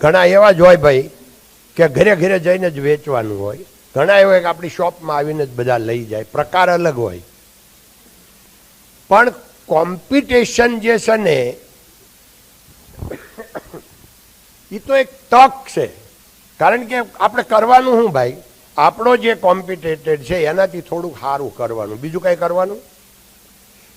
ઘણા એવા જ હોય ભાઈ કે ઘરે ઘરે જઈને જ વેચવાનું હોય. ઘણા એવા કે આપણી શોપમાં આવીને જ બધા લઈ જાય. પ્રકાર અલગ હોય. પણ કોમ્પિટિશન જે છે ને એ તો એક તક છે. કારણ કે આપણે કરવાનું શું ભાઈ? આપણો જે કોમ્પિટેટેડ છે એનાથી થોડુંક સારું કરવાનું. બીજું કંઈ કરવાનું?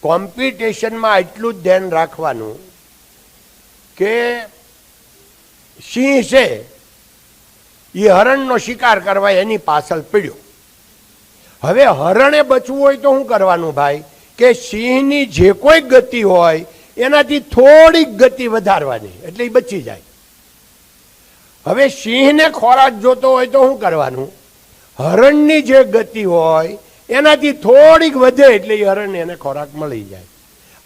કોમ્પિટિશનમાં એટલું જ ધ્યાન રાખવાનું કે સિંહ છે એ હરણનો શિકાર કરવા એની પાછળ પીડ્યો. હવે હરણે બચવું હોય તો શું કરવાનું ભાઈ? કે સિંહની જે કોઈ ગતિ હોય, એનાથી થોડીક ગતિ વધારવાની, એટલે એ બચી જાય. હવે સિંહને ખોરાક જોતો હોય તો શું કરવાનું? હરણની જે ગતિ હોય, એનાથી થોડીક વધે એટલે એ હરણને એને ખોરાક મળી જાય.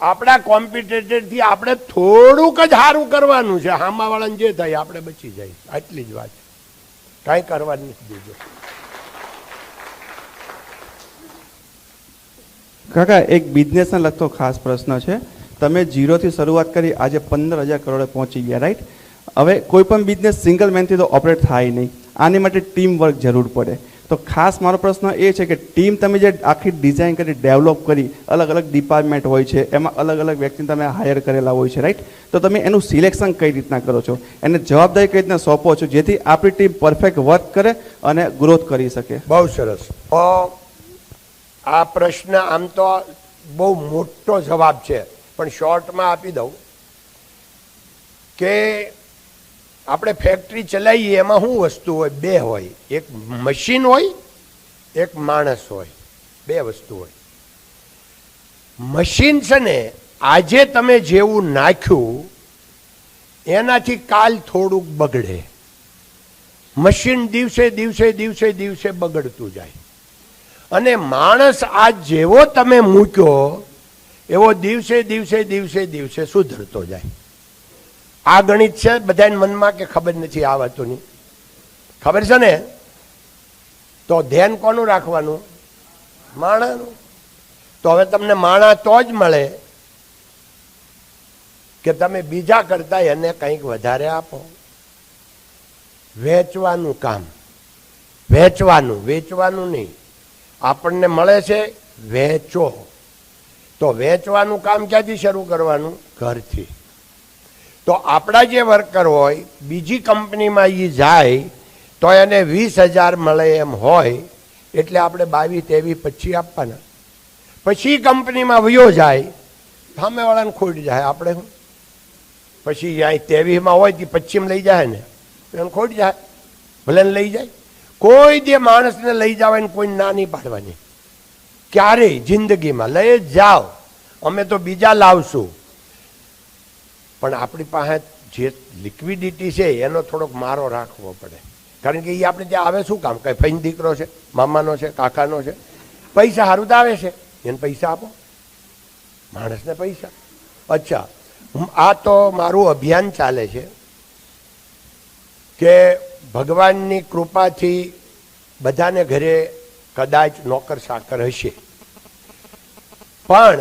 આપણા કોમ્પિટેટરથી આપણે થોડુંક જ સારું કરવાનું છે. હામાવાળાને જે થાય, આપણે બચી જાય. આટલી જ વાત કાંઈ કરવાની નથી બીજું. કાકા, એક બિઝનેસને લગતો ખાસ પ્રશ્ન છે. તમે જીરોથી શરૂઆત કરી, આજે પંદર હજાર કરોડે પહોંચી ગયા રાઈટ હવે કોઈ પણ બિઝનેસ સિંગલ મેનથી તો ઓપરેટ થાય નહીં. આની માટે ટીમ વર્ક જરૂર પડે. તો ખાસ મારો પ્રશ્ન એ છે કે ટીમ તમે જે આખી ડિઝાઇન કરી ડેવલપ કરી અલગ અલગ ડિપાર્ટમેન્ટ હોય છે એમાં અલગ અલગ વ્યક્તિને તમે હાયર કરેલા હોય છે રાઈટ તો તમે એનું સિલેક્શન કઈ રીતના કરો છો? એને જવાબદારી કઈ રીતના સોંપો છો જેથી આપણી ટીમ પરફેક્ટ વર્ક કરે અને ગ્રોથ કરી શકે? બહુ સરસ. આ પ્રશ્ન આમ તો બહુ મોટો જવાબ છે. પણ શોર્ટમાં આપી દઉં કે આપણે ફેક્ટરી ચલાવીએ, એમાં શું વસ્તુ હોય? બે હોય. એક મશીન હોય, એક માણસ હોય. બે વસ્તુ હોય. મશીન છે ને, આજે તમે જેવું નાખ્યું, એનાથી કાલ થોડુંક બગડે. મશીન દિવસે દિવસે દિવસે દિવસે બગડતું જાય. અને માણસ આ જેવો તમે મૂક્યો, એવો દિવસે દિવસે દિવસે દિવસે સુધરતો જાય. આ ગણિત છે, બધાને મનમાં કે ખબર નથી, આ વાતોની. ખબર છે ને? તો ધ્યાન કોનું રાખવાનું? માણાનું. તો હવે તમને માણા તો જ મળે કે તમે બીજા કરતા એને કંઈક વધારે આપો. વેચવાનું કામ. વેચવાનું વેચવાનું નહીં. આપણને મળે છે, વેચો. તો વેચવાનું કામ ક્યાંથી શરૂ કરવાનું? ઘરથી. તો આપણા જે વર્કર હોય, બીજી કંપનીમાં એ જાય, તો એને વીસ હજાર મળે એમ હોય, એટલે આપણે બાવીસ તેવી પછી આપવાના. પછી કંપનીમાં વયો જાય, સામેવાળાને ખોટ જાય, આપણે પછી અહીં તેવીસમાં હોય તે, પશ્ચિમ લઈ જાય ને, એને ખોટ જાય ભલે લઈ જાય. કોઈ દે માણસને લઈ જવાની કોઈ ના નહીં પાડવાની. ક્યારેય, જિંદગીમાં, લઈ જ જાઓ. અમે તો બીજા લાવશું. પણ આપણી પાસે જે લિક્વિડિટી છે, એનો થોડોક મારો રાખવો પડે. કારણ કે એ આપણે ત્યાં આવે શું કામ? કઈ ફઈન દીકરો છે, મામાનો છે, કાકાનો છે. પૈસા સારું તો આવે છે. એને પૈસા આપો. માણસને પૈસા. અચ્છા આ તો મારું અભિયાન ચાલે છે કે ભગવાનની કૃપાથી બધાને ઘરે કદાચ નોકર સાકર હશે. પણ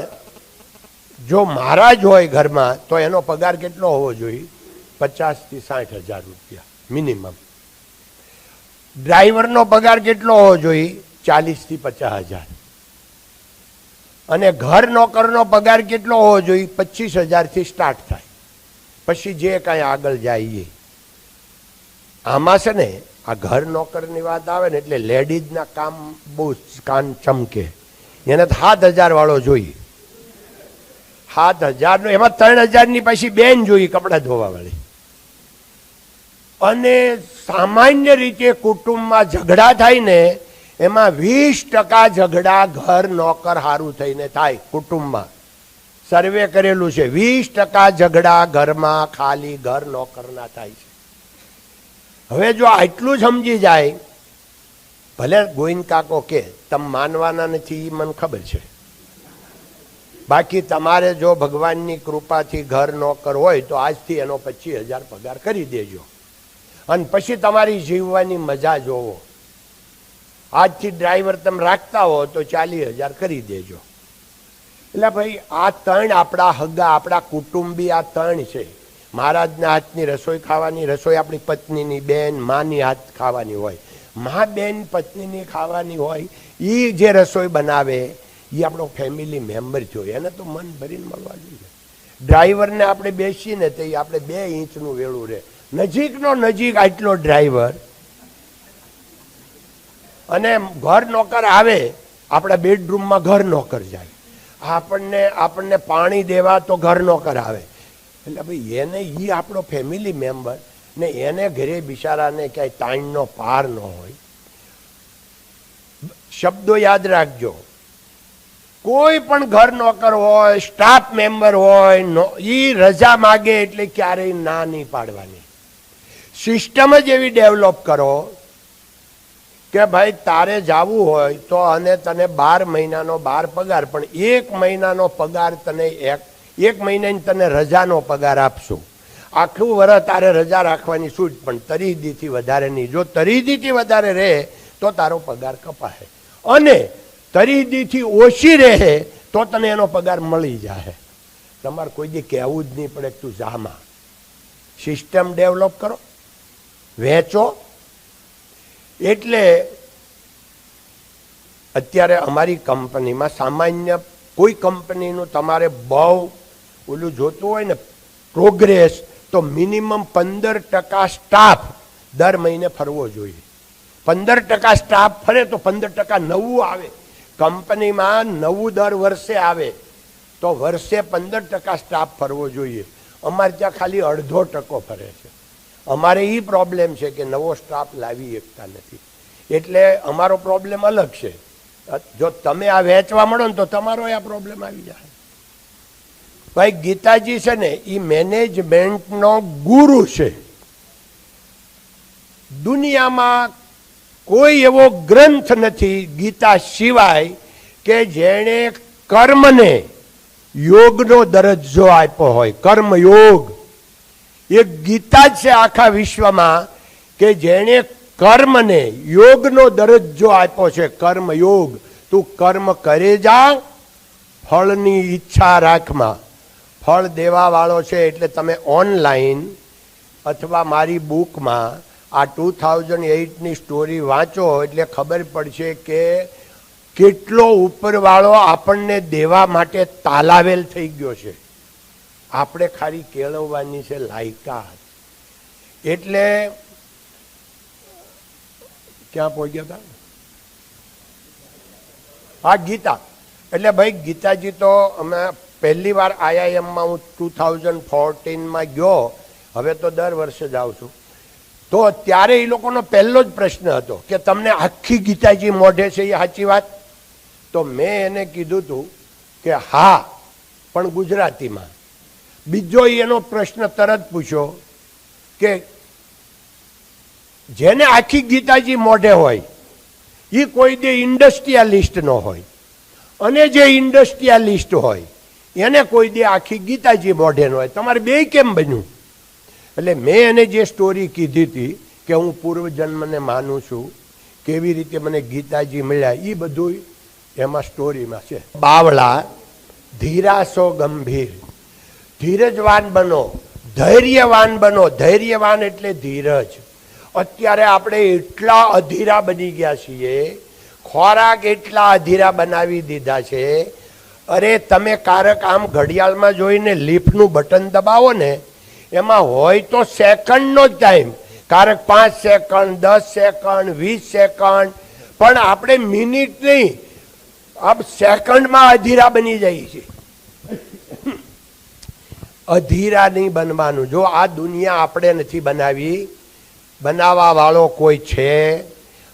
જો મહારાજ હોય ઘરમાં, તો એનો પગાર કેટલો હોવો જોઈએ? પચાસથી સાઠ હજાર રૂપિયા મિનિમમ ડ્રાઈવરનો પગાર કેટલો હોવો જોઈએ? ચાલીસથી પચાસ હજાર. અને ઘર નોકરનો પગાર કેટલો હોવો જોઈએ? પચીસ હજારથી સ્ટાર્ટ થાય. પછી જે કાંઈ આગળ જાય એ આમાં છે ને, આ ઘર નોકરની વાત આવે ને, એટલે લેડીઝના કામ બહુ કાન ચમકે. એને સાત હજારવાળો જોઈએ. સાત હજારનો, એમાં ત્રણ હજારની પછી બેન જોઈ કપડાં ધોવા વાળી અને સામાન્ય રીતે કુટુંબમાં ઝઘડા થાય ને એમાં વીસ ટકા ઝઘડા ઘર નોકર હારું થઈને થાય કુટુંબમાં. સર્વે કરેલું છે, વીસ ટકા ઝઘડા ઘરમાં ખાલી ઘર નોકરના થાય છે. હવે જો આટલું સમજી જાય, ભલે ગોવિંદ કાકો કે, તમે માનવાના નથી એ મને ખબર છે. બાકી તમારે જો ભગવાનની કૃપાથી ઘર નોકર હોય તો આજથી એનો પચીસ હજાર પગાર કરી દેજો. અને પછી તમારી જીવવાની મજા જોવો. આજથી ડ્રાઈવર તમે રાખતા હો તો ચાલીસ હજાર કરી દેજો. એટલે ભાઈ, આ ત્રણ આપણા હગા, આપણા કુટુંબી આ ત્રણ છે. મહારાજના હાથની રસોઈ ખાવાની રસોઈ આપણી પત્નીની બેન, માની હાથ ખાવાની હોય. મા બેન પત્નીની ખાવાની હોય એ જે રસોઈ બનાવે એ આપણો ફેમિલી મેમ્બર જોઈએ એને તો મન ભરીને મળવા જોઈએ. ડ્રાઈવરને આપણે બેસીને તો એ આપણે બે ઇંચનું વેળું રહે. નજીકનો નજીક આટલો ડ્રાઈવર અને ઘર નોકર આવે, આપણા બેડરૂમમાં ઘર નોકર જાય. આપણને આપણને પાણી દેવા તો ઘર નોકર આવે. એટલે ભાઈ એને એ આપણો ફેમિલી મેમ્બર ને એને ઘરે બિચારાને ક્યાંય તાણનો પાર ન હોય. શબ્દો યાદ રાખજો. કોઈ પણ ઘર નોકર હોય સ્ટાફ મેમ્બર હોય એ રજા માગે એટલે ક્યારેય ના નહીં પાડવાની. સિસ્ટમ જ એવી ડેવલપ કરો કે ભાઈ તારે જાવું હોય તો અને તને બાર મહિનાનો બાર પગાર, પણ એક મહિનાનો પગાર તને એક એક મહિનાની તને રજાનો પગાર આપશું. આખું વર્ષ તારે રજા રાખવાની છૂટ પણ તરીદીથી વધારે નહીં. જો તરીદીથી વધારે રહે, તો તારો પગાર કપાય અને તરીદીથી ઓછી રહે, તો તને એનો પગાર મળી જાય તમારે કોઈ દી કહેવું જ નહીં પડે તું જામાં. સિસ્ટમ ડેવલપ કરો, વેચો. એટલે અત્યારે અમારી કંપનીમાં સામાન્ય કોઈ કંપનીનું તમારે બહુ ઓલું જોતું હોય ને, પ્રોગ્રેસ, તો મિનિમમ પંદર ટકા સ્ટાફ દર મહિને ફરવો જોઈએ. પંદર ટકા સ્ટાફ ફરે તો પંદર ટકા નવું આવે. કંપનીમાં નવું દર વર્ષે આવે, તો વર્ષે પંદર ટકા સ્ટાફ ફરવો જોઈએ. અમારે ત્યાં ખાલી અડધો ટકો ફરે છે. અમારે એ પ્રોબ્લેમ છે કે નવો સ્ટાફ લાવી શકતા નથી. એટલે અમારો પ્રોબ્લેમ અલગ છે. જો તમે આ વેચવા મળો ને તો તમારો આ પ્રોબ્લેમ આવી જાય. ભાઈ, ગીતાજી છે ને એ મેનેજમેન્ટનો ગુરુ છે. દુનિયામાં કોઈ એવો ગ્રંથ નથી ગીતા સિવાય કે જેણે કર્મને યોગનો દરજ્જો આપ્યો હોય. કર્મ યોગ એક ગીતા છે આખા વિશ્વમાં કે જેણે કર્મને યોગનો દરજ્જો આપ્યો છે. કર્મ યોગ તું કર્મ કરે જા, ફળની ઈચ્છા રાખમાં. ફળ દેવાવાળો છે એટલે તમે ઓનલાઈન અથવા મારી બુકમાં આ ટુ થાઉઝન્ડ એઇટની સ્ટોરી વાંચો એટલે ખબર પડશે કે કેટલો ઉપરવાળો આપણને દેવા માટે તાલાવેલ થઈ ગયો છે. આપણે ખાલી કેળવવાની છે લાયકાત. એટલે ક્યાં પહોંચ્યા હતા? હા, ગીતા. એટલે ભાઈ, ગીતાજી તો અમે પહેલી વાર આઈઆઈએમમાં હું ટુ થાઉઝન્ડ ફોર્ટીનમાં ગયો. હવે તો દર વર્ષે જાઉં છું. તો ત્યારે એ લોકોનો પહેલો જ પ્રશ્ન હતો કે તમને આખી ગીતાજી મોઢે છે એ સાચી વાત? તો મેં એને કીધું હતું કે હા, પણ ગુજરાતીમાં. બીજો એનો પ્રશ્ન તરત પૂછ્યો કે જેને આખી ગીતાજી મોઢે હોય, એ કોઈ દે ઇન્ડસ્ટ્રીયાલિસ્ટ ન હોય. અને જે ઇન્ડસ્ટ્રીયાલિસ્ટ હોય, એને કોઈ દે આખી ગીતાજી મોઢે ન હોય. તમારે બે કેમ બન્યું? એટલે મેં એને જે સ્ટોરી કીધી હતી કે હું પૂર્વજન્મને માનું છું, કેવી રીતે મને ગીતાજી મળ્યા એ બધું એમાં સ્ટોરીમાં છે. બાવળા, ધીરાસો ગંભીર. ધીરજવાન બનો, ધૈર્યવાન બનો. ધૈર્યવાન એટલે ધીરજ. અત્યારે આપણે એટલા અધીરા બની ગયા છીએ, ખોરાક એટલા અધીરા બનાવી દીધા છે. અરે, તમે કારક આમ ઘડિયાળમાં જોઈને લિફ્ટનું બટન દબાવો ને એમાં હોય તો સેકન્ડનો જ ટાઈમ કારક પાંચ સેકન્ડ દસ સેકન્ડ વીસ સેકન્ડ પણ આપણે મિનિટ નહીં, આપ સેકન્ડમાં અધીરા બની જાય છે અધીરા નહીં બનવાનું. જો આ દુનિયા આપણે નથી બનાવી, બનાવવા વાળો કોઈ છે,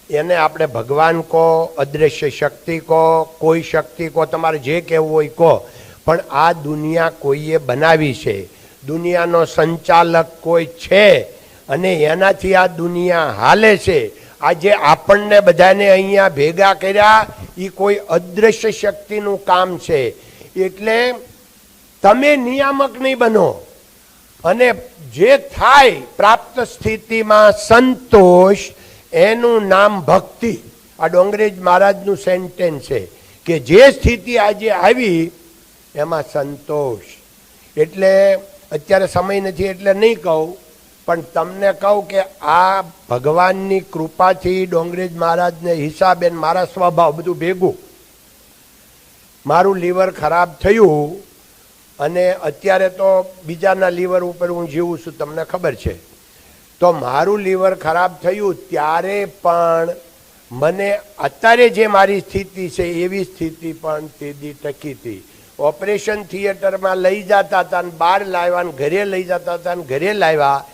એને આપણે ભગવાન કહો, અદ્રશ્ય શક્તિ કહો, કોઈ શક્તિ કહો, તમારે જે કહેવું હોય કહો. પણ આ દુનિયા કોઈએ બનાવી છે. દુનિયાનો સંચાલક કોઈ છે અને એનાથી આ દુનિયા હાલે છે. આજે આપણને બધાને અહીંયા ભેગા કર્યા એ કોઈ અદ્રશ્ય શક્તિનું કામ છે. એટલે તમે નિયામક નહીં બનો. અને જે થાય પ્રાપ્ત સ્થિતિમાં સંતોષ, એનું નામ ભક્તિ. આ ડોંગરેજ મહારાજનું સેન્ટેન્સ છે કે જે સ્થિતિ આજે આવી, એમાં સંતોષ. એટલે અત્યારે સમય નથી એટલે નહીં કહું, પણ તમને કહું કે આ ભગવાનની કૃપાથી ડોંગરેજ મહારાજને હિસાબે મારા સ્વભાવ બધું ભેગું. મારું લીવર ખરાબ થયું અને અત્યારે તો બીજાના લીવર ઉપર હું જીવું છું, તમને ખબર છે. તો મારું લીવર ખરાબ થયું ત્યારે પણ મને અત્યારે જે મારી સ્થિતિ છે એવી સ્થિતિ પણ તે દી ટકી હતી. ઓપરેશન થિયેટરમાં લઈ જતા હતા ને બહાર લાવ્યા ને ઘરે લઈ જતા હતા ને ઘરે લાવ્યા,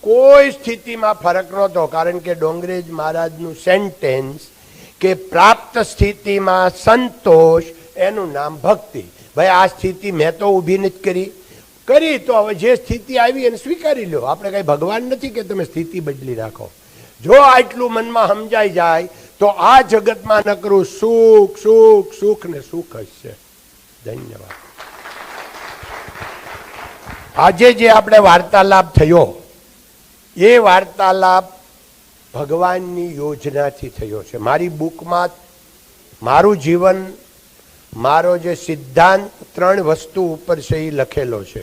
કોઈ સ્થિતિમાં ફરક નહોતો, કારણ કે ડોંગરેજ મહારાજનું સેન્ટેન્સ કે પ્રાપ્ત સ્થિતિમાં સંતોષ, એનું નામ ભક્તિ. ભાઈ, આ સ્થિતિ મેં તો ઊભી નથી કરી. કરી તો હવે જે સ્થિતિ આવી એને સ્વીકારી લો. આપણે કઈ ભગવાન નથી કે તમે સ્થિતિ બદલી રાખો. જો આટલું મનમાં સમજાઈ જાય, તો આ જગતમાં નકરું સુખ સુખ સુખ ને સુખ જ છે. ધન્યવાદ. આજે જે આપણે વાર્તાલાપ થયો, એ વાર્તાલાપ ભગવાનની યોજનાથી થયો છે. મારી બુકમાં મારું જીવન, મારો જે સિદ્ધાંત, ત્રણ વસ્તુ ઉપર છે એ લખેલો છે.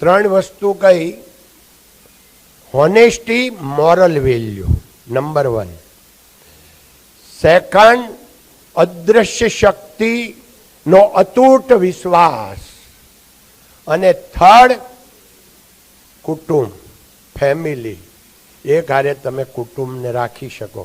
ત્રણ વસ્તુ કઈ? Honesty moral value number one second અદ્રશ્ય શક્તિનો અતૂટ વિશ્વાસ અને થર્ડ કુટુંબ ફેમિલી એ કાર્ય તમે કુટુંબને રાખી શકો.